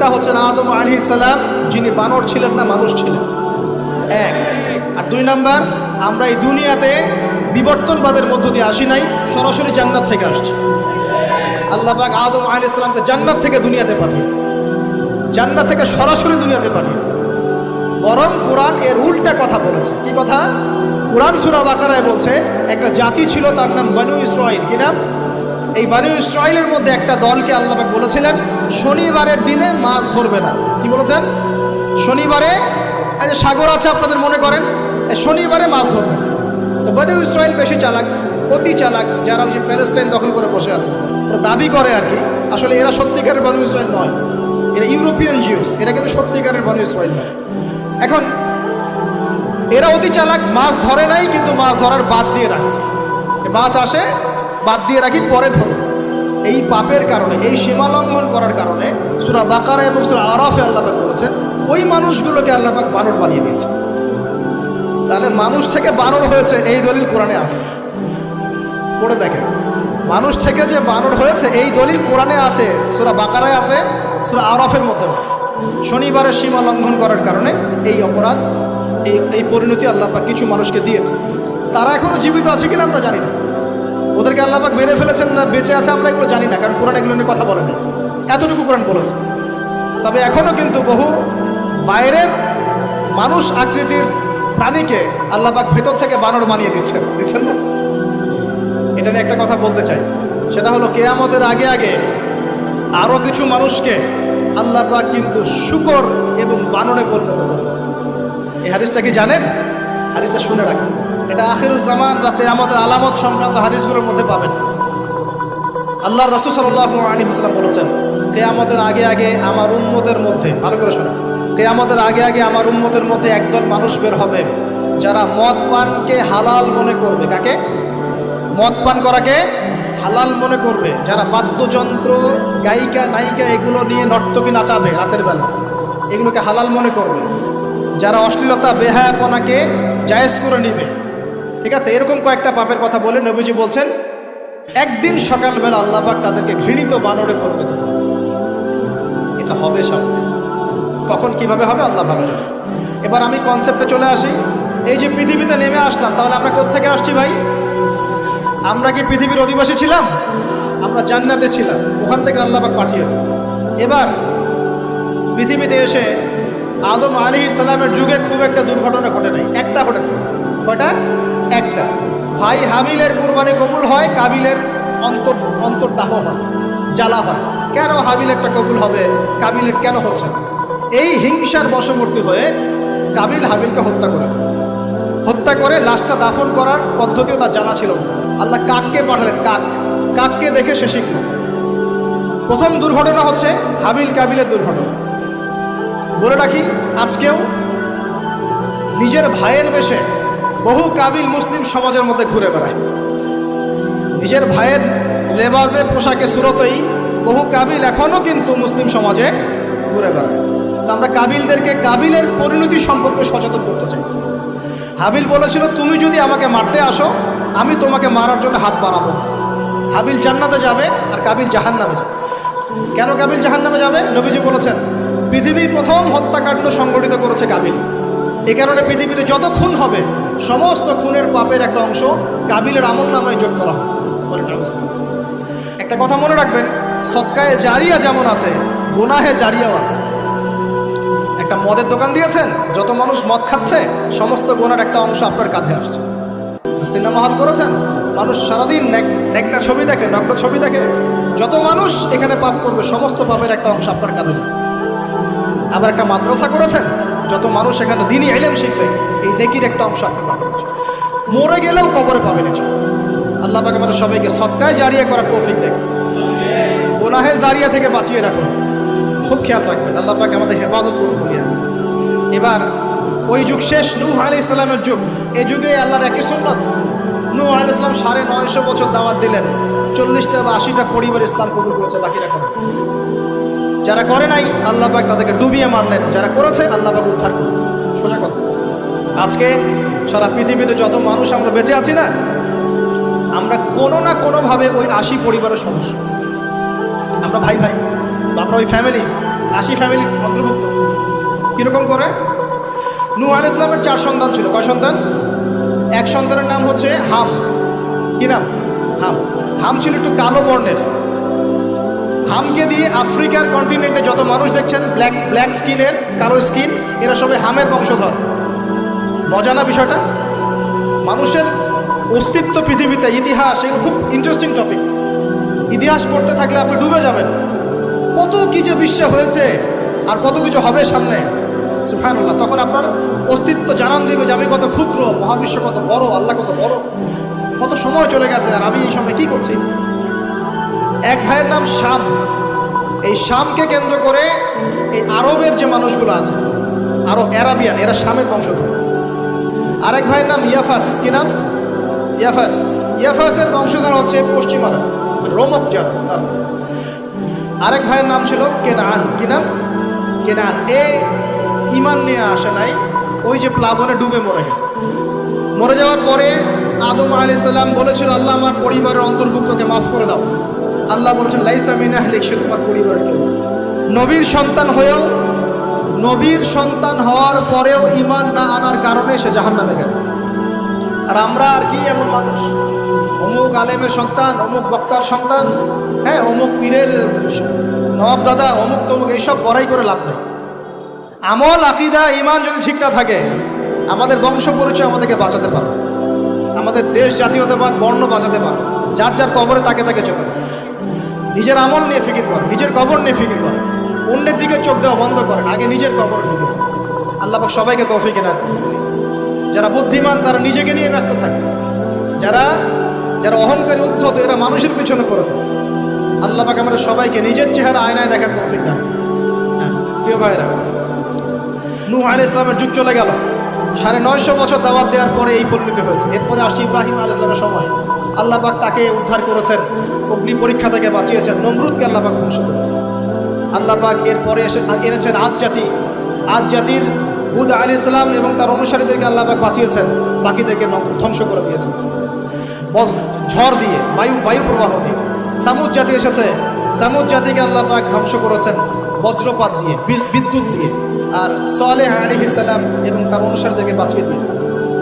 পিতা হচ্ছেন আদম আলী ইসালাম যিনি বানর ছিলেন না, মানুষ ছিলেন। এক। আর দুই নাম্বার, আমরা এই দুনিয়াতে বিবর্তনবাদের মধ্য দিয়ে আসি নাই, সরাসরি জান্নাত থেকে আসছি। আল্লাহ পাক আদম আলী ইসলামকে জান্নাত থেকে দুনিয়াতে পাঠিয়েছে। জান্নাত থেকে সরাসরি দুনিয়াতে পাঠিয়েছে। বরং কোরআন এর উল্টা কথা বলেছে। কি কথা? কোরআন সুরা বাকারায় বলছে, একটা জাতি ছিল তার নাম বানু ইসরাইল কি নাম? এই বানু ইসরায়েলের মধ্যে একটা দলকে আল্লাহ বলেছিলেন, শনিবারের দিনে মাছ ধরবে না। কি বলেছেন? শনিবারে, এই যে সাগর আছে আপনাদের মনে করেন শনিবারে মাছ ধরবে। তো বানু ইসরায়েল বেশি চালাক, অতি চালাক, যারা ওই যে প্যালেস্টাইন দখল করে বসে আছে, ওরা দাবি করে আর কি, আসলে এরা সত্যিকারের বানু ইসরায়েল নয়। এরা ইউরোপিয়ান জিউস, এরা কিন্তু সত্যিকারের বানু ইসরায়েল নয়। এখন, এরা অতি চালাক, মাছ ধরে নাই, কিন্তু মাছ ধরার বাদ দিয়ে রাখছে। মাছ আসে বাদ দিয়ে রাখি, পরে ধরো এই পাপের কারণে, এই সীমা লঙ্ঘন করার কারণে সুরা বাকারা এবং সুরা আরাফে আল্লাপাক বলেছেন, ওই মানুষগুলোকে আল্লাপাক বানর বানিয়ে দিয়েছে তাহলে মানুষ থেকে বানর হয়েছে, এই দলিল কোরআনে আছে। পড়ে দেখেন, মানুষ থেকে যে বানর হয়েছে, এই দলিল কোরআনে আছে, সুরা বাকারায় আছে, সুরা আরফের মধ্যে আছে। শনিবারের সীমা লঙ্ঘন করার কারণে এই অপরাধ, এই এই পরিণতি আল্লাপাক কিছু মানুষকে দিয়েছে তারা এখনও জীবিত আছে কিনা আমরা জানি না। ওদেরকে আল্লাপাক মেরে ফেলেছেন না, বেঁচে আছে আমরা এগুলো জানি না, কারণ কোরআন এগুলো নিয়ে কথা বলে না। এতটুকু কোরআন বলেছে। তবে এখনও কিন্তু বহু বাইরের মানুষ আকৃতির প্রাণীকে আল্লাপাক ভেতর থেকে বানর বানিয়ে দিচ্ছেন। দিচ্ছেন না? এটা নিয়ে একটা কথা বলতে চাই। সেটা হলো কেয়ামতের আগে আগে আরও কিছু মানুষকে আল্লাহ পাক কিন্তু শুকর এবং বানরে পরিণত করবে এই হাদিসটা কি জানেন? হাদিসটা শুনে রাখেন। এটা আখিরুজ্জামান বা কেয়ামতের আলামত সংক্রান্ত হাদিসগুলোর মধ্যে পাবেন। আল্লাহ রসুল সাল্লাহ আলী হাসলাম বলেছেন, কেয়ামতের আগে আগে আমার উন্মতের মধ্যে, ভালো করে শোনো কেয়ামতের আগে আগে আমার উন্মতের মধ্যে একদল মানুষ বের হবে, যারা মদ পানকে হালাল মনে করবে। কাকে? মদ পান করাকে হালাল মনে করবে। যারা বাদ্যযন্ত্র, গায়িকা, নায়িকা এগুলো নিয়ে নর্তকী নাচাবে রাতের বেলা, এগুলোকে হালাল মনে করবে। যারা অশ্লীলতা, বেহায়াপনাকে জায়েজ করে নিবে ঠিক আছে, এরকম কয়েকটা পাপের কথা বলে নবীজি বলছেন, একদিন সকালবেলা আল্লাহবাক তাদেরকে ঘৃণিত বানরে পরিণত এটা হবে সব। কখন কীভাবে হবে আল্লাহ ভালো জানে। এবার আমি কনসেপ্টে চলে আসি। এই যে পৃথিবীতে নেমে আসলাম, তাহলে আমরা কোথেকে আসছি ভাই? আমরা কি পৃথিবীর অধিবাসী ছিলাম? আমরা জান্নাতে ছিলাম, ওখান থেকে আল্লাহবাক পাঠিয়েছে। এবার পৃথিবীতে এসে আদম আলী ইসলামের যুগে খুব একটা দুর্ঘটনা ঘটে নাই। একটা ঘটেছে। কয়টা? একটা। ভাই হাবিলের কুরবানি কবুল হয়, কাবিলের অন্তর অন্তর্দাহ হয়, জ্বালা হয়। কেন হাবিলেরটা কবুল হবে? কাবিলের কেন হচ্ছে? এই হিংসার বশবর্তী হয়ে কাবিল হাবিলকে হত্যা করে। হত্যা করে লাশটা দাফন করার পদ্ধতিও তার জানা ছিল। আল্লাহ কাককে পাঠালেন, কাক। কাককে দেখে সে শিখল। প্রথম দুর্ঘটনা হচ্ছে হাবিল কাবিলের দুর্ঘটনা। বলে রাখি, আজকেও নিজের ভাইয়ের বেশে বহু কাবিল মুসলিম সমাজের মধ্যে ঘুরে বেড়ায়। নিজের ভাইয়ের লেবাজে পোশাকে সুরতই বহু কাবিল এখনও কিন্তু মুসলিম সমাজে ঘুরে বেড়ায়। তো আমরা কাবিলদেরকে কাবিলের পরিণতি সম্পর্কে সচেতন করতে চাই। হাবিল বলেছিল, তুমি যদি আমাকে মারতে আসো, আমি তোমাকে মারার জন্য হাত বাড়াবো হাবিল জান্নাতে যাবে আর কাবিল জাহান নামে যাবে। কেন কাবিল জাহান নামে যাবে? নবীজি বলেছেন, পৃথিবীর প্রথম হত্যাকাণ্ড সংগঠিত করেছে কাবিল। এ কারণে পৃথিবীতে যত খুন হবে সমস্ত খুনের পাপের একটা অংশ কাবিলের আমল নামায় যোগ করা হয়। একটা কথা মনে রাখবেন, সৎকায়ে জারিয়া যেমন আছে, গুনাহে জারিয়াও আছে। একটা মদের দোকান দিয়েছেন, যত মানুষ মদ খাচ্ছে, সমস্ত গোনার একটা অংশ আপনার কাঁধে আসছে। সিনেমা হল করেছেন, মানুষ সারাদিন নেকটা ছবি দেখে নগ্ন ছবি দেখে, যত মানুষ এখানে পাপ করবে, সমস্ত পাপের একটা অংশ আপনার কাঁধে যায়। আবার একটা মাদ্রাসা করেছেন যত মানুষ এখানে দিনই এলেম শিখবে, এই নেকির একটা অংশ আপনি পাবেন মরে গেলেও কবরে পাবেন। আল্লাহ পাক আমাদের সবাইকে সৎকায় জারিয়া করার তৌফিক দেয় গোনাহে জারিয়া থেকে বাঁচিয়ে রাখুন। খুব খেয়াল রাখবেন, আল্লাহ পাক আমাদের হেফাজত করুন এবার, ওই যুগ শেষ, নূহ আলী ইসলামের যুগ। এই যুগে আল্লাহর একই সুন্নত। নূহ আলী ইসলাম সাড়ে নয়শো বছর দাওয়াত দিলেন। চল্লিশটা বা আশিটা পরিবার ইসলাম কবুল করেছে, বাকিরা করে যারা করে নাই, আল্লাহ পাক তাদেরকে ডুবিয়ে মারলেন। যারা করেছে, আল্লাহ পাক উদ্ধার করুন সোজা কথা। আজকে সারা পৃথিবীতে যত মানুষ আমরা বেঁচে আছি না, আমরা কোনো না কোনোভাবে ওই আশি পরিবারের সদস্য। আমরা ভাই ভাই, আমরা ওই ফ্যামিলি আশি ফ্যামিলি অন্তর্ভুক্ত। কীরকম করে? নূহ আল ইসলামের চার সন্তান ছিল। কয় সন্তান? এক সন্তানের নাম হচ্ছে হাম। কি নাম? হাম। হাম ছিল একটু কালো বর্ণের। হামকে দিয়ে আফ্রিকার কন্টিনেন্টে যত মানুষ দেখছেন ব্ল্যাক ব্ল্যাক স্কিনের কালো স্কিন এরা সবাই হামের বংশধর। মজা না বিষয়টা? মানুষের অস্তিত্ব পৃথিবীতে ইতিহাস, এগুলো খুব ইন্টারেস্টিং টপিক ইতিহাস পড়তে থাকলে আপনি ডুবে যাবেন। কত কি যে বিশ্বে হয়েছে, আর কত কিছু হবে সামনে। সুফানুল্লাহ তখন আপনার অস্তিত্ব জানান দেবে যে আমি কত ক্ষুদ্র, মহাবিশ্ব কত বড়, আল্লাহ কত বড়। কত সময় চলে গেছে, আর আমি এই সময় কী করছি? এক ভাইয়ের নাম শাম। এই শামকে কেন্দ্র করে এই আরবের যে মানুষগুলো আছে, আরও অ্যারাবিয়ান, এরা শামের বংশধর। আরেক ভাইয়ের নাম ইয়াফাস, কি নাম? ইয়াফাস। ইয়াফাসের বংশধর হচ্ছে পশ্চিমারা রোমক যারা, তারা। আরেক ভাইয়ের নাম ছিল কেনান, কি নাম? কেনান। এ ইমান নিয়ে আসে নাই, ওই যে প্লাবনে ডুবে মরে গেছে। মরে যাওয়ার পরে আদম আলি সাল্লাম বলেছিল, আল্লাহ আমার পরিবারের অন্তর্ভুক্তকে মাফ করে দাও। আল্লাহ বলেছেন, লাইসা মিনাহ লিখছে তোমার পরিবারের কেউ নবীর সন্তান হয়েও, নবীর সন্তান হওয়ার পরেও ইমান না আনার কারণে সে জাহান নামে গেছে। আর আমরা আর কি এমন মানুষ? অমুক আলেমের সন্তান, অমুক বক্তার সন্তান হ্যাঁ অমুক পীরের নবাবজাদা অমুক তমুক, এইসব বড়াই করে লাভ নেই। আমল, আকিদা ইমান যদি ঠিক না থাকে, আমাদের বংশ পরিচয় আমাদেরকে বাঁচাতে পারবে আমাদের দেশ জাতীয়তাবাদ, বর্ণ বাঁচাতে পারবে যার যার কবরে তাকে তাকে যেতে নিজের আমল নিয়ে ফিকির করে, নিজের কবর নিয়ে ফিকির করে। অন্যের দিকে চোখ দেওয়া বন্ধ করেন আগে নিজের কবর ফিকির করে। আল্লাহ সবাইকে তৌফিক করুন। যারা বুদ্ধিমান, তারা নিজেকে নিয়ে ব্যস্ত থাকে। যারা যারা অহংকারী, উদ্ধত, এরা মানুষের পিছনে করে দেয় আল্লাহ পাক আমাদের সবাইকে নিজের চেহারা আয়নায় দেখার তৌফিক দান হ্যাঁ প্রিয় ভাইরা নূহ আল ইসলামের যুগ চলে গেল। সাড়ে নয়শো বছর দাওয়াত দেওয়ার পরে এই পরিণত হয়েছে। এরপরে আসছে ইব্রাহিম আল ইসলামের সময়। আল্লাহ পাক তাকে উদ্ধার করেছেন, অগ্নি পরীক্ষা থেকে বাঁচিয়েছেন, নমরুদকে আল্লাহ পাক ধ্বংস করেছেন। আল্লাহ পাক এরপরে এসে এনেছেন আজ জাতি আজ জাতির হুদ আলী ইসলাম এবং তার অনুসারীদেরকে আল্লাহ পাক বাঁচিয়েছেন, বাকিদেরকে ধ্বংস করে দিয়েছেন। ঝড় দিয়ে, বায়ু বায়ু প্রবাহ দিয়ে। সামুদ জাতি এসেছে, সামুদ জাতিকে আল্লাহ পাক ধ্বংস করেছেন, বজ্রপাত দিয়ে বিদ্যুৎ দিয়ে। আর সালেহ আলী ইসালাম এবং তার অনুসারীদেরকে বাঁচিয়ে দিয়েছেন।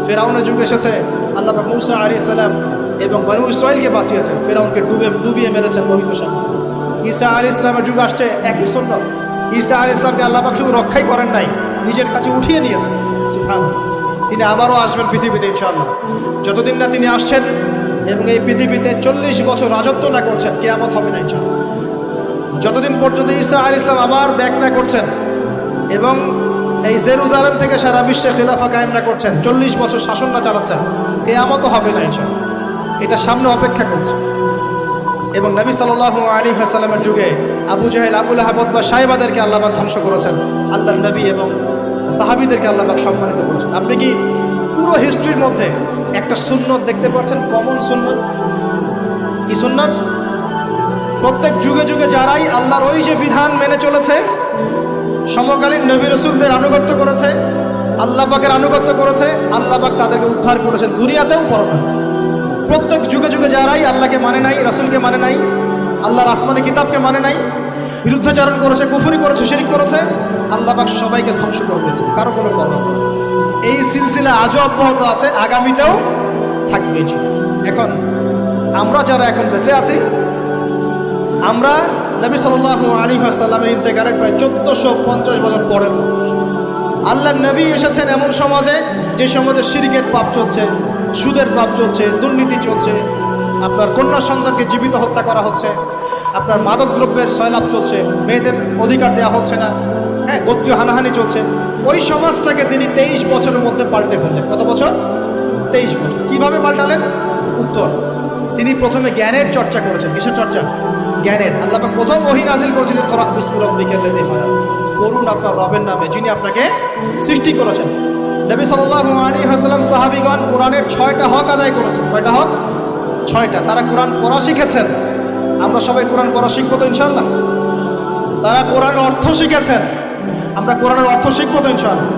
ফেরাউনের যুগ এসেছে, আল্লাহ মুসা আলী সালাম এবং বানু ইসরায়েলকে বাঁচিয়েছেন। ফেরাউনকে ডুবে ডুবিয়ে মেরেছেন লোহিত সাগর ঈসা আলী ইসলামের যুগ আসছে, একই সুন্নত ঈসা আলী ইসলামকে আল্লাহ শুধু রক্ষাই করেন নাই, নিজের কাছে উঠিয়ে নিয়েছেন। সুফান তিনি আবারও আসবেন পৃথিবীতে, ইনশাআল্লাহ। যতদিন না তিনি আসছেন এবং এই পৃথিবীতে চল্লিশ বছর রাজত্ব না করছেন, কেয়ামত হবে না, ইনশাআল্লাহ। যতদিন পর্যন্ত ঈসা আলী ইসলাম আবার ব্যাক না করছেন এবং এই জেরুজালেম থেকে সারা বিশ্বে খিলাফা কায়েম না করছেন, চল্লিশ বছর শাসন না চালাচ্ছেন, কেয়ামতও হবে না, ইনশাআল্লাহ। এটা সামনে অপেক্ষা করছে। এবং নবী সাল আলী হাসালামের যুগে আবু জাহেল আবুল আহমদ বা সাহেবাদেরকে আল্লাহবাক ধ্বংস করেছেন। আল্লাহ নবী এবং সাহাবিদেরকে আল্লাহবাক সম্মানিত করেছেন। আপনি কি পুরো হিস্ট্রির মধ্যে একটা সুন্নত দেখতে পাচ্ছেন? কমন সুন্নত? কি সুন্নত? প্রত্যেক যুগে যুগে যারাই আল্লাহর ওই যে বিধান মেনে চলেছে, সমকালীন নবী রসুলদের আনুগত্য করেছে, আল্লাহ পাকের আনুগত্য করেছে, আল্লাহ পাক তাদেরকে উদ্ধার করেছেন। দুনিয়াতেও পরকালে। প্রত্যেক যুগে যুগে যারাই আল্লাহকে মানে নাই, রাসুলকে মানে নাই, আল্লাহর আসমানি কিতাবকে মানে নাই, বিরুদ্ধাচারণ করেছে, কুফুরি করেছে, শিরিক করেছে, আল্লাহ পাক সবাইকে ধ্বংস করে দিয়েছে কারও কোনো কথা। এই সিলসিলা আজও অব্যাহত আছে, আগামীতেও থাকবে। এখন আমরা যারা এখন বেঁচে আছি, আমরা নবী সাল্লাহ আলী সাল্লামের ইন্তেকারের প্রায় চোদ্দোশো পঞ্চাশ বছর পরের আল্লাহ নবী এসেছেন এমন সমাজে, যে সমাজে সিরিকের পাপ চলছে সুদের পাপ চলছে, দুর্নীতি চলছে, আপনার কন্যা সন্তানকে জীবিত হত্যা করা হচ্ছে, আপনার মাদক দ্রব্যের সয়লাভ চলছে, মেয়েদের অধিকার দেওয়া হচ্ছে না হ্যাঁ গোত্রীয় হানাহানি চলছে। ওই সমাজটাকে তিনি তেইশ বছরের মধ্যে পাল্টে ফেললেন। কত বছর? তেইশ বছর। কীভাবে পাল্টালেন? উত্তর, তিনি প্রথমে জ্ঞানের চর্চা করেছেন। কিসের চর্চা? জ্ঞানের। আল্লাহ প্রথম ওহি নাজিল করেছিলেন। করা বিসমুল করুন আপনার রবের নামে, যিনি আপনাকে সৃষ্টি করেছেন। নবী সাল্লাল্লাহু আলাইহি ওয়াসাল্লাম সাহাবীগণ কোরআনের ছয়টা হক আদায় করেছেন। কয়টা হক? ছয়টা। তারা কোরআন পড়া শিখেছেন। আমরা সবাই কোরআন পড়া শিখব তো ইনশাআল্লাহ। তারা কোরআনের অর্থ শিখেছেন। আমরা কোরআনের অর্থ শিখব তো ইনশাআল্লাহ।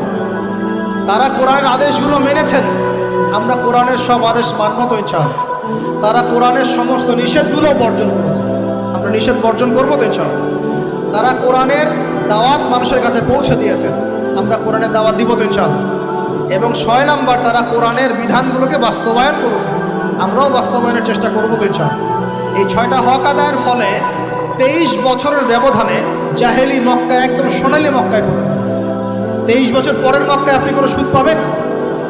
তারা কোরআনের আদেশগুলো মেনেছেন। আমরা কোরআনের সব আদেশ মানব তো ইনশাআল্লাহ। তারা কোরআনের সমস্ত নিষেধগুলো বর্জন করেছে আমরা নিষেধ বর্জন করব তো ইনশাআল্লাহ। তারা কোরআনের দাওয়াত মানুষের কাছে পৌঁছে দিয়েছেন। আমরা কোরআনের দাওয়াত দিব তো ইনশাআল্লাহ। এবং ছয় নাম্বার তারা কোরআনের বিধানগুলোকে বাস্তবায়ন করেছে। আমরাও বাস্তবায়নের চেষ্টা করব তো ইনশাআল্লাহ। এই ছয়টা হক আদায়ের ফলে তেইশ বছরের ব্যবধানে জাহেলি মক্কায় একদম সোনালি মক্কায় পরিণত হয়েছে তেইশ বছর পরের মক্কায় আপনি কোনো সুদ পাবেন?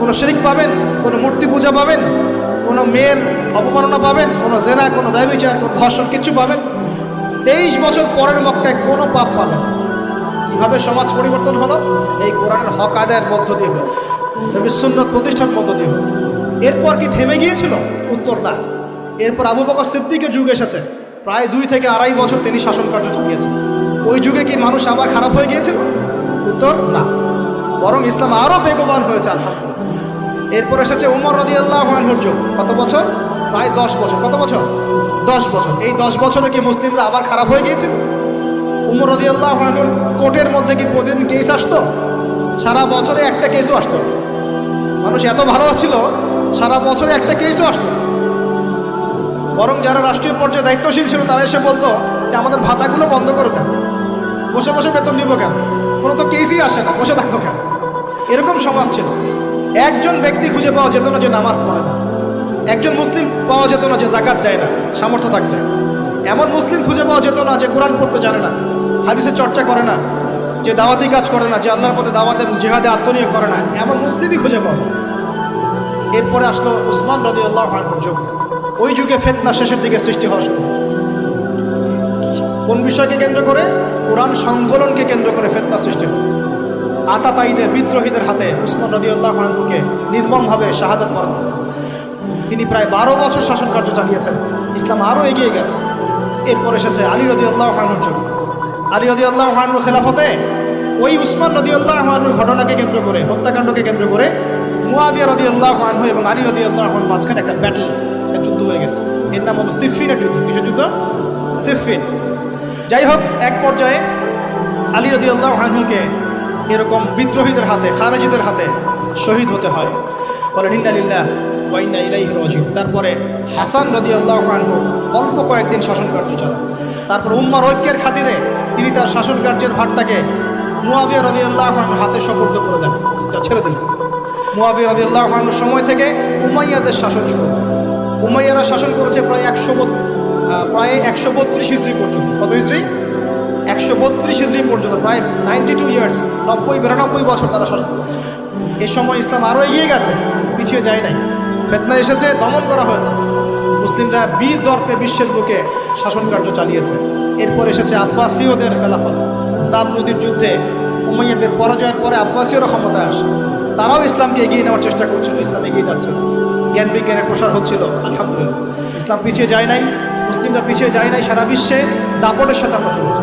কোনো শিরিক পাবেন? কোনো মূর্তি পূজা পাবেন? কোনো মেয়ের অপমাননা পাবেন? কোনো জেনা, কোনো ব্যবচার, কোনো ধর্ষণ কিছু পাবেন? তেইশ বছর পরের মক্কায় কোনো পাপ পাবেন। কীভাবে সমাজ পরিবর্তন হলো? এই কোরআনের হক আদায়ের মধ্য দিয়ে হয়েছে। নবী সুন্নত প্রতিষ্ঠান মধ্য দিয়ে হয়েছে। এরপর কি থেমে গিয়েছিল? উত্তর না। এরপর আবু বকর সিদ্দিকের যুগ এসেছে। প্রায় দুই থেকে আড়াই বছর তিনি শাসন কার্য চালিয়েছেন। ওই যুগে কি মানুষ আবার খারাপ হয়ে গিয়েছিল? উত্তর না। বরং ইসলাম আরও বেগবান হয়েছে, আলহামদুলিল্লাহ। এরপর এসেছে উমর রদি আল্লাহ যুগ। কত বছর? প্রায় দশ বছর। কত বছর? দশ বছর। এই দশ বছরে কি মুসলিমরা আবার খারাপ হয়ে গিয়েছিল? উমর রদি আল্লাহ কোর্টের মধ্যে কি প্রতিদিন কেস আসতো? সারা বছরে একটা কেসও আসতো না। মানুষ এত ভালো ছিল, সারা বছরে একটা কেসও আসতো বরং যারা রাষ্ট্রীয় পর্যায়ে দায়িত্বশীল ছিল, তারা এসে বলতো যে, আমাদের ভাতাগুলো বন্ধ করে দেন। বসে বসে বেতন নিব কেন? কোনো তো কেসই আসে না, বসে থাকব কেন? এরকম সমাজ ছিল। একজন ব্যক্তি খুঁজে পাওয়া যেত না যে নামাজ পড়ে না। একজন মুসলিম পাওয়া যেত না যে জাকাত দেয় না, সামর্থ্য থাকলে। এমন মুসলিম খুঁজে পাওয়া যেত না যে কোরআন পড়তে জানে না হাদিসের চর্চা করে না যে দাওয়াতি কাজ করে না, যে আল্লাহর পথে দাওয়াত এবং জেহাদে আত্মনিয়োগ করে না, এমন মুসলিমই খুঁজে যায়। এরপরে আসলো উসমান রদি আল্লাহ যুগ। ওই যুগে ফেতনা শেষের দিকে সৃষ্টি হওয়া শুরু কোন বিষয়কে কেন্দ্র করে? কোরআন সংকলনকে কেন্দ্র করে ফেতনা সৃষ্টি হয়। আতাতাইদের বিদ্রোহীদের হাতে উসমান রদি আল্লাহ আনহুকে নির্মমভাবে শাহাদত বরণ করতে তিনি প্রায় বারো বছর শাসন কার্য চালিয়েছেন। ইসলাম আরও এগিয়ে গেছে। এরপর এসেছে আলী রদি আল্লাহ আনুর যুগ। আলী রদি আল্লাহ আনুর খেলাফতে ওই উসমান রদি আল্লাহ আনুর ঘটনাকে কেন্দ্র করে, হত্যাকাণ্ডকে কেন্দ্র করে মুয়াবিয়া রদি আল্লাহ আনহু এবং আলী রদি আল্লাহ আনহুর মাঝখানে একটা ব্যাটল একটা যুদ্ধ হয়ে গেছে। এর নাম হলো সিফিনের যুদ্ধ। কিসের যুদ্ধ? সিফিন। যাই হোক, এক পর্যায়ে আলী রদি আল্লাহ আনহুকে এরকম বিদ্রোহীদের হাতে, খারেজিদের হাতে শহীদ হতে হয়। বলে নিন্দালিল্লাহ ওয়াইনা ইলাইহি রাজিউন। তারপরে হাসান রদি আল্লাহ আনহু অল্প কয়েকদিন শাসন কার্য চালান তারপর উম্মার ঐক্যের খাতিরে তিনি তার শাসন কার্যের ভারটাকে মুয়াবিয়া রদি আল্লাহ হাতে সপর্দ করে দেন। যা ছেড়ে দিলেন। মুয়াবিয়া রদি আল্লাহ সময় থেকে উমাইয়াদের শাসন শুরু উমাইয়ারা শাসন করেছে প্রায় একশো প্রায় একশো বত্রিশ ইসরি পর্যন্ত। কত ইসরি একশো বত্রিশ ইসরি পর্যন্ত, প্রায় নাইনটি টু ইয়ার্স, নব্বই, বিরানব্বই বছর তারা শাসন করেছে। এ সময় ইসলাম আরও এগিয়ে গেছে, পিছিয়ে যায় নাই। ফেতনা এসেছে, দমন করা হয়েছে। মুসলিমরা বীর দর্পে বিশ্বের বুকে শাসন কার্য চালিয়েছে। এরপর এসেছে আব্বাসীয়দের খেলাফত। সাব নদীর যুদ্ধে উমাইয়াদের পরাজয়ের পরে আব্বাসীয়রা ক্ষমতায় আসে। তারাও ইসলামকে এগিয়ে নেওয়ার চেষ্টা করছিল, ইসলাম এগিয়ে যাচ্ছিল। জ্ঞান বিজ্ঞানের প্রসার হচ্ছিল, আলহামদুলিল্লাহ। ইসলাম পিছিয়ে যায় নাই, মুসলিমরা পিছিয়ে যায় নাই, সারা বিশ্বে দাপটের সাথে আমরা চলেছি।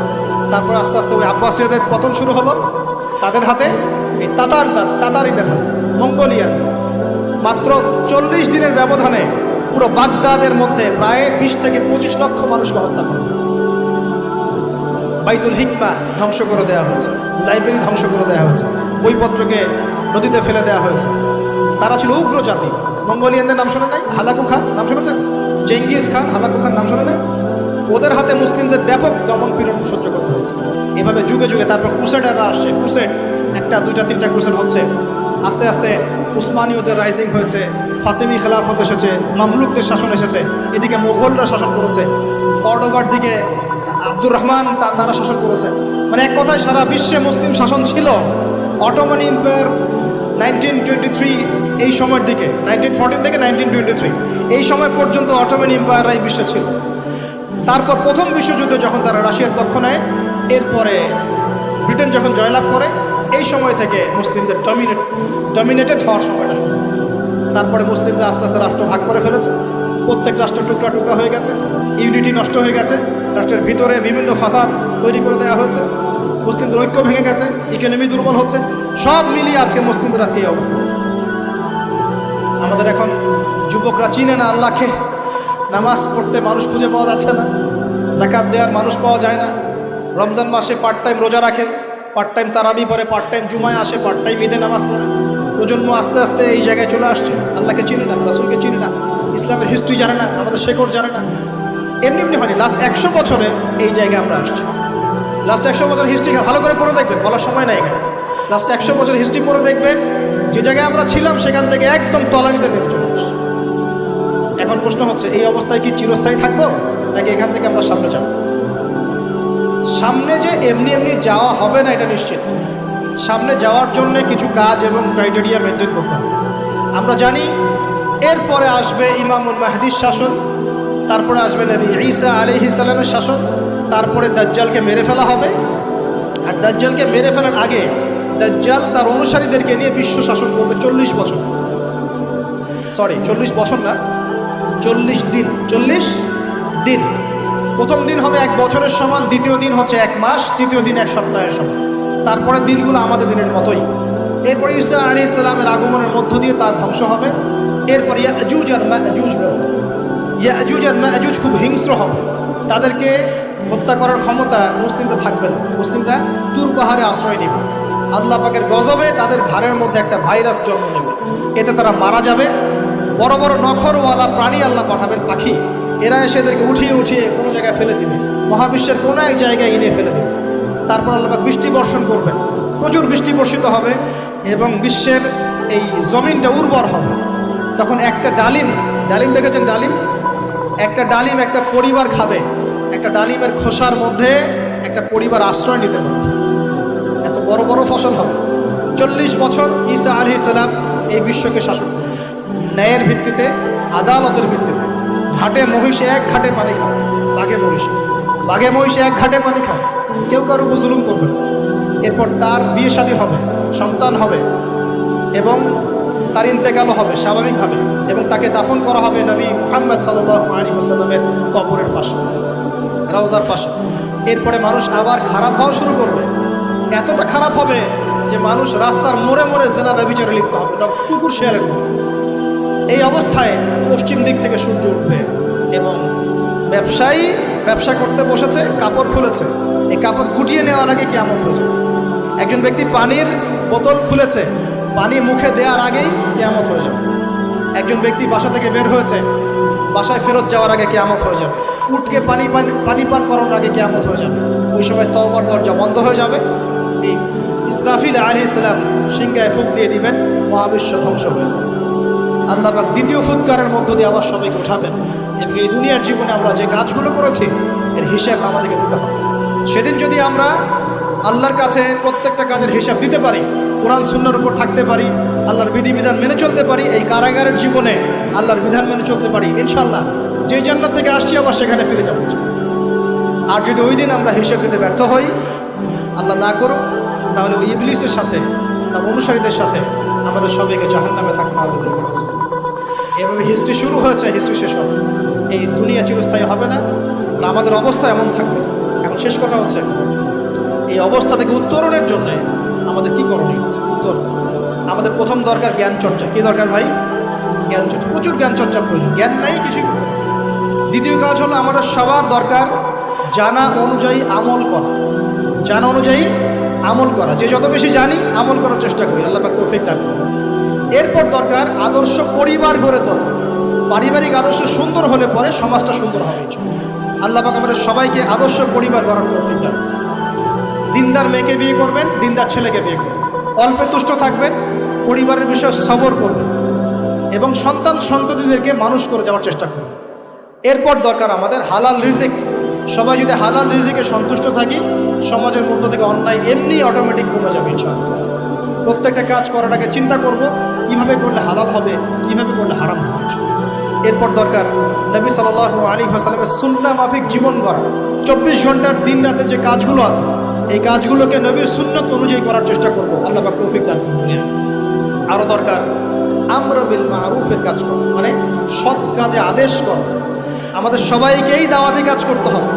তারপর আস্তে আস্তে ওই আব্বাসীয়দের পতন শুরু হলো। তাদের হাতে এই তাতার তাতারিদের হাতে মঙ্গোলিয়ান মাত্র চল্লিশ দিনের ব্যবধানে পুরো বাগদাদের মধ্যে প্রায় বিশ থেকে পঁচিশ লক্ষ মানুষকে হত্যা করা হয়েছে। বাইতুল হিকমা ধ্বংস করে দেওয়া হয়েছে, লাইব্রেরি ধ্বংস করে দেওয়া হয়েছে, বইপত্রকে নদীতে ফেলে দেওয়া হয়েছে। তারা ছিল উগ্র জাতি। মঙ্গোলিয়ানদের নাম শোনে নাই? হালাকু খান নাম শুনেছেন? চেঙ্গিস খান, হালাকু খান নাম শোনে নাই? ওদের হাতে মুসলিমদের ব্যাপক দমন পীড়ন সহ্য করতে হয়েছে। এভাবে যুগে যুগে তারপর ক্রুসেডাররা আসছে। ক্রুসেড, একটা, দুইটা, তিনটা ক্রুসেড হচ্ছে। আস্তে আস্তে উসমানীয়দের রাইজিং হয়েছে। ফাতেমি খেলাফত এসেছে, মামলুকদের শাসন এসেছে, এদিকে মোগলরা শাসন করেছে কর্ডোভার দিকে আব্দুর রহমান তারা শাসন করেছে। মানে এক কথায় সারা বিশ্বে মুসলিম শাসন ছিল Ottoman empire nineteen twenty three এই সময়ের দিকে, নাইনটিন ফোরটিন থেকে নাইনটিন টোয়েন্টি থ্রি, এই সময় পর্যন্ত অটোমান এম্পায়াররা এই বিশ্বে ছিল। তারপর প্রথম বিশ্বযুদ্ধে যখন তারা রাশিয়ার পক্ষ নেয়, এরপরে ব্রিটেন যখন জয়লাভ করে, এই সময় থেকে মুসলিমদের ডমিনেট ডমিনেটেড হওয়ার সময়টা শুরু। তারপরে মুসলিমরা আস্তে আস্তে রাষ্ট্র ভাগ করে ফেলেছে। প্রত্যেক রাষ্ট্র টুকরা টুকরা হয়ে গেছে, ইউনিটি নষ্ট হয়ে গেছে, রাষ্ট্রের ভিতরে বিভিন্ন ফাসাদ তৈরি করে দেওয়া হয়েছে, মুসলিমদের ঐক্য ভেঙে গেছে ইকোনমি দুর্বল হচ্ছে, সব মিলিয়ে আজকে মুসলিমদের আজকে এই অবস্থা হচ্ছে। আমাদের এখন যুবকরা চিনে না আল্লাহকে, নামাজ পড়তে মানুষ খুঁজে পাওয়া যাচ্ছে না জাকাত দেওয়ার মানুষ পাওয়া যায় না, রমজান মাসে পার্ট টাইম রোজা রাখে পার্ট টাইম তারাবি পরে পার্ট টাইম জুমায় আসে পার্ট টাইম ঈদে নামাজ পড়ে। প্রজন্ম আস্তে আস্তে এই জায়গায় চলে আসছে। আল্লাহকে চিনি না, রাসুলকে চিনি না, ইসলামের হিস্ট্রি জানে না, আমাদের শেকড় জানে না। এমনি এমনি হয়নি লাস্ট একশো বছরে এই জায়গায় আমরা আসছি। লাস্ট একশো বছর হিস্ট্রি ভালো করে পড়ে দেখবেন, বলার সময় নাই এখানে। লাস্ট একশো বছর হিস্ট্রি পড়ে দেখবেন, যে জায়গায় আমরা ছিলাম সেখান থেকে একদম তলানিতে নেমে চলে এসেছি এখন প্রশ্ন হচ্ছে, এই অবস্থায় কি চিরস্থায়ী থাকব, নাকি এখান থেকে আমরা সামনে যাব? সামনে যে এমনি এমনি যাওয়া হবে না, এটা নিশ্চিত। সামনে যাওয়ার জন্য কিছু কাজ এবং ক্রাইটেরিয়া মেনটেন করতে হবে। আমরা জানি, এরপরে আসবে ইমামুল মাহদির শাসন, তারপরে আসবে নবী ঈসা আলহি সালামের শাসন, তারপরে দাজ্জালকে মেরে ফেলা হবে। আর দাজ্জালকে মেরে ফেলার আগে দাজ্জাল তার অনুসারীদেরকে নিয়ে বিশ্ব শাসন করবে চল্লিশ বছর। সরি চল্লিশ বছর না, চল্লিশ দিন চল্লিশ দিন। প্রথম দিন হবে এক বছরের সমান, দ্বিতীয় দিন হচ্ছে এক মাস, তৃতীয় দিন এক সপ্তাহের সমান। তারপরে দিনগুলো আমাদের দিনের মতোই। এরপরে ঈসা আলী ইসলামের আগমনের মধ্য দিয়ে তার ধ্বংস হবে। এরপর ইয়াজুজ আর বেরোবে ইয়াজুজ আর মাজুজ খুব হিংস্র হবে। তাদেরকে হত্যা করার ক্ষমতা মুসলিমরা থাকবে না। মুসলিমরা তুর পাহাড়ে আশ্রয় নেবে। আল্লাহ পাকের গজবে তাদের ঘাড়ের মধ্যে একটা ভাইরাস জন্ম নেবে। এতে তারা মারা যাবে। বড় বড় নখরওয়ালা প্রাণী আল্লাহ পাঠাবেন পাখি। এরা এসে এদেরকে উঠিয়ে উঠিয়ে কোনো জায়গায় ফেলে দিবে। মহাবিশ্বের কোনো এক জায়গায় এনে ফেলে দেবে। তারপর আল্লাহ বৃষ্টি বর্ষণ করবেন। প্রচুর বৃষ্টি বর্ষিত হবে এবং বিশ্বের এই জমিনটা উর্বর হবে। তখন একটা ডালিম ডালিম দেখেছেন ডালিম? একটা ডালিম একটা পরিবার খাবে, একটা ডালিমের খোসার মধ্যে একটা পরিবার আশ্রয় নিতে পারবে। এত বড় বড় ফসল হবে। চল্লিশ বছর ঈসা আলি সালাম এই বিশ্বকে শাসন ন্যায়ের ভিত্তিতে, আদালতের ভিত্তিতে, ঘাটে মহিষ এক ঘাটে পানি খাবে, বাঘে মহিষে বাঘে মহিষে এক ঘাটে পানি খায়। কেউ কারও জুলুম করবে। এরপর তার বিয়ে শাদী হবে, সন্তান হবে এবং তার ইন্তেকালও হবে স্বাভাবিকভাবে এবং তাকে দাফন করা হবে নবী মুহাম্মদ সাল্লাহ আলী ওসাল্লামের কবরের পাশে রাউজার পাশে। এরপরে মানুষ আবার খারাপ হওয়া শুরু করবে। এতটা খারাপ হবে যে মানুষ রাস্তার মোড়ে মোড়ে সেনা ব্যবচারে লিপ্ত হবে কুকুর শেয়ালের মতো। এই অবস্থায় পশ্চিম দিক থেকে সূর্য উঠবে এবং ব্যবসায়ী ব্যবসা করতে বসেছে, কাপড় খুলেছে। এই কাপড় গুটিয়ে নেওয়ার আগে কেয়ামত হয়েছে। একজন ব্যক্তি পানির বোতল খুলেছে, পানি মুখে দেওয়ার আগেই কেয়ামত হয়ে যাবে। একজন ব্যক্তি বাসা থেকে বের হয়েছে, বাসায় ফেরত যাওয়ার আগে কেয়ামত হয়ে যাবে। উঠকে পানি পান পানি পান করার আগে কেয়ামত হয়ে যাবে। ওই সময় তওবার দরজা বন্ধ হয়ে যাবে। এই ইসরাফিল আলী ইসলাম সিংহায় ফুক দিয়ে দিবেন, মহাবিশ্ব ধ্বংস হয়ে যাবে। আল্লাহবাক দ্বিতীয় ফুৎকারের মধ্য দিয়ে আবার সবাইকে উঠাবেন। এবং এই দুনিয়ার জীবনে আমরা যে কাজগুলো করেছি, এর হিসাব আমাদেরকে দিতে হবে সেদিন যদি আমরা আল্লাহর কাছে প্রত্যেকটা কাজের হিসাব দিতে পারি, কোরআন শূন্যর উপর থাকতে পারি, আল্লাহর বিধিবিধান মেনে চলতে পারি, এই কারাগারের জীবনে আল্লাহর বিধান মেনে চলতে পারি ইনশাল্লাহ যে জান্নাত থেকে আসছি আবার সেখানে ফিরে যাব আর যদি ওই দিন আমরা হিসাব দিতে ব্যর্থ হই, আল্লাহ না করুক, তাহলে ওই ইবলিসের সাথে, তার অনুসারীদের সাথে আমাদের সবাইকে জাহান নামে থাকতে হবে। এভাবে হিস্ট্রি শুরু হয়েছে হিস্ট্রি শেষ হবে। এই দুনিয়া চিরস্থায়ী হবে না, আর আমাদের অবস্থা এমন থাকবে। এখন শেষ কথা হচ্ছে, এই অবস্থা থেকে উত্তরণের জন্য আমাদের কি করণীয় আছে? উত্তর। আমাদের প্রথম দরকার জ্ঞান চর্চা। কি দরকার ভাই? জ্ঞান চর্চা। প্রচুর জ্ঞান চর্চা প্রয়োজন। জ্ঞান নাই, কিছুই দ্বিতীয় কাজ হলো আমাদের সবার দরকার জানা অনুযায়ী আমল করা। জানা অনুযায়ী আমল করা। যে যত বেশি জানি, আমল করার চেষ্টা করি। আল্লাহ তৌফিক দান। এরপর দরকার, আদর্শ পরিবার গড়ে তোলা। পারিবারিক আদর্শ সুন্দর হলে পরে সমাজটা সুন্দর হবে আল্লাহ আমাদের সবাইকে আদর্শ পরিবার গড়ার তৌফিক দান। দিনদার মেয়েকে বিয়ে করবেন, দিনদার ছেলেকে বিয়ে করবেন। অল্পে তুষ্ট থাকবেন, পরিবারের বিষয়ে সবর করবেন এবং সন্তান সন্ততিদেরকে মানুষ করে যাওয়ার চেষ্টা করবেন। এরপর দরকার আমাদের হালাল রিজিক। সবাই যদি হালাল রিজিকে সন্তুষ্ট থাকি, সমাজের মধ্য থেকে অন্যায় এমনি অটোমেটিক কমে যাবে, ইনশাআল্লাহ। প্রত্যেকটা কাজ করাটাকে চিন্তা করব কীভাবে করলে হালাল হবে, কীভাবে করলে হারাম হবে? এরপর দরকার, নবী সাল আলী হাসালামের সুন্না মাফিক জীবন গড়া। চব্বিশ ঘণ্টার দিন রাতে যে কাজগুলো আছে, এই কাজগুলোকে নবীর সুন্নত অনুযায়ী করার চেষ্টা করব। আল্লাহ পাক তৌফিক দান। আরও দরকার, আমরা বিল মারুফের কাজ করা মানে সৎ কাজে আদেশ করা। আমাদের সবাইকেই দাওয়াতি কাজ করতে হবে।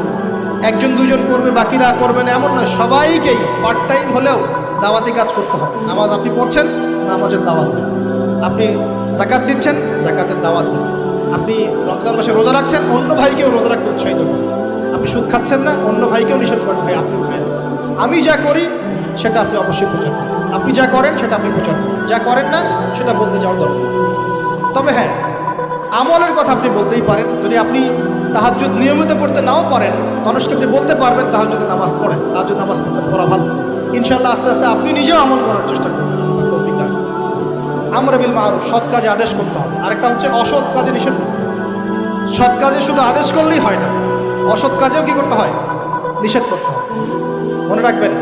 একজন দুজন করবে, বাকিরা করবে না, এমন নয়। সবাইকেই পার্ট টাইম হলেও দাওয়াতি কাজ করতে হবে। নামাজ আপনি পড়ছেন, নামাজের দাওয়াত আপনি জাকাত দিচ্ছেন জাকাতের দাওয়াত দেন। আপনি রমজান মাসে রোজা রাখছেন, অন্য ভাইকেও রোজা রাখতে উৎসাহিত করেন। আপনি সুদ খাচ্ছেন না, অন্য ভাইকেও নিষেধ করেন, ভাই, আপনি খায় আমি যা করি, সেটা আপনি অবশ্যই প্রচার করেন। আপনি যা করেন, সেটা আপনি প্রচার করেন। যা করেন না, সেটা বলতে যাওয়ার দরকার। তবে হ্যাঁ আমলের কথা আপনি বলতেই পারেন। যদি আপনি তাহাজ্জুদ নিয়মিত পড়তে নাও পারেন, মানুষকে আপনি বলতে পারবেন তাহাজ্জুদের নামাজ পড়েন। তাহাজ্জুদ নামাজ পড়তে পড়া ভালো। ইনশাল্লাহ আস্তে আস্তে আপনি নিজেও আমল করার চেষ্টা করবেন আমরা বিল মারুফ, সৎ কাজে আদেশ করতে হবে। আরেকটা হচ্ছে অসৎ কাজে নিষেধ করতে হবে। সৎ কাজে শুধু আদেশ করলেই হয় না, অসৎ কাজেও কি করতে হয়? নিষেধ করতে হয় মনে রাখবেন,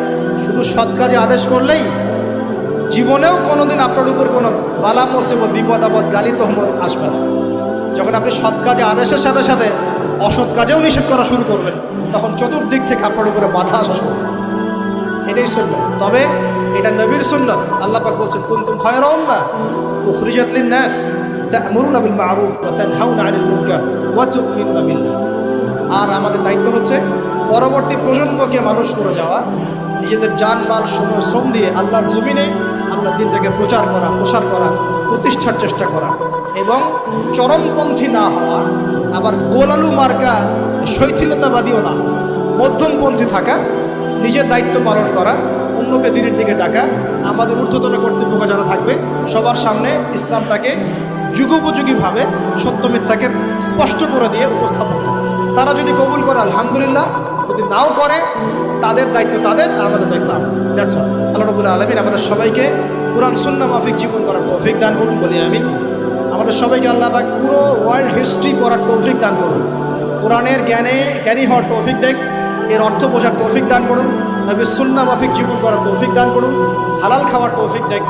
শুধু সৎ কাজে আদেশ করলেই জীবনেও কোনোদিন আপনার উপর কোনো বালা, মুসিবত, বিপদ, আপদ, গালি, তহমত আসবে না। যখন আপনি সৎ কাজে আদেশের সাথে সাথে অসৎ কাজেও নিষেধ করা শুরু করবেন, তখন চতুর্দিক থেকে আপনার উপরে বাধা আসা শুরু। এটাই সুন্নত তবে এটা নবীর সুন্নত। আল্লাহ পাক বলছেন, কুনতুম খায়রা উম্মাহ উখরিজাত লিন-নাস, তা'মুরুনা বিল মা'রুফ ওয়া তানহাউনা 'আনিল মুনকার ওয়া তু'মিনুনা বিল্লাহ আর আমাদের দায়িত্ব হচ্ছে, পরবর্তী প্রজন্মকে মানুষ করে যাওয়া, নিজেদের জান, মাল, সময়, শ্রম দিয়ে আল্লাহর জমিনে আল্লাহর দিন থেকে প্রচার করা, প্রসার করা, প্রতিষ্ঠার চেষ্টা করা এবং চরমপন্থী না হওয়া, আবার গোলালু মার্কা, শৈথিলতাবাদীও না, মধ্যমপন্থী থাকা, নিজের দায়িত্ব পালন করা অন্যকে দিনের দিকে ডাকা, আমাদের ঊর্ধ্বতন কর্তৃপক্ষ যারা থাকবে, সবার সামনে ইসলামটাকে যুগোপযোগীভাবে সত্য মিথ্যাকে স্পষ্ট করে দিয়ে উপস্থাপন করে। তারা যদি কবুল করে, আলহামদুলিল্লাহ। যদি নাও করে, তাদের দায়িত্ব তাদের আমাদের দায়িত্ব আমাদের দ্যাটস আল্লাহ রবুল্লাহ আলমিন আমাদের সবাইকে কোরআন সুন্না মাফিক জীবন করার তৌফিক দান করুন, বলি আমি আমাদের সবাইকে আল্লাহ পাক পুরো ওয়ার্ল্ড হিস্ট্রি পড়ার তৌফিক দান করুন। কোরআনের জ্ঞানে জ্ঞানী হওয়ার তৌফিক দেখ, এর অর্থ বোঝার তৌফিক দান করুন। নবী সুন্না মাফিক জীবন করার তৌফিক দান করুন। হালাল খাওয়ার তৌফিক দেখ।